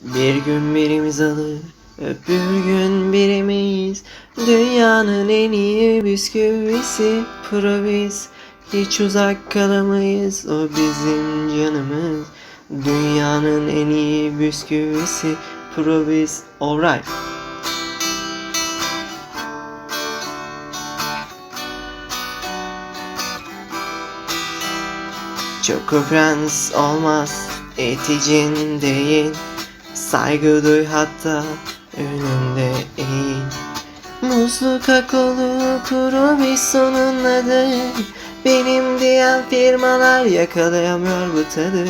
Bir gün birimiz alır, öbür gün birimiz. Dünyanın en iyi bisküvisi Provis. Hiç uzak kalamayız, o bizim canımız. Dünyanın en iyi bisküvisi Provis. Alright. Choco Prens olmaz eticin değil Saygı duy hatta önünde eğil. Muzlu kakaolu kuru bir sonun adı. Benim diyen firmalar yakalayamıyor bu tadı.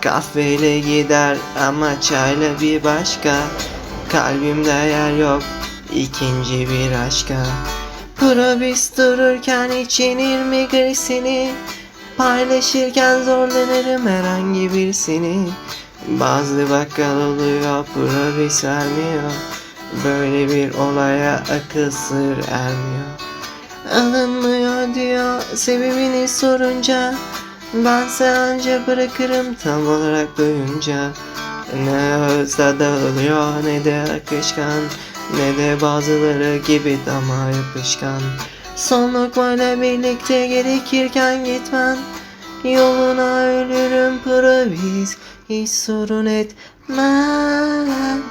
Kahveyle gider ama çayla bir başka. Kalbimde yer yok ikinci bir aşka. Probis dururken içinir mi grisini Paylaşırken zorlanırım herhangi birisini Bazı bakkal oluyor probis vermiyor Böyle bir olaya akıl sır ermiyor. Alınmıyor diyor sebebini sorunca. Bense anca bırakırım tam olarak duyunca. Ne hızla dağılıyor ne de akışkan. Ne de bazıları gibi dama yapışkan. Son lokmayla birlikte gerekirken gitmen Yoluna ölürüm proviz Hiç sorun etmem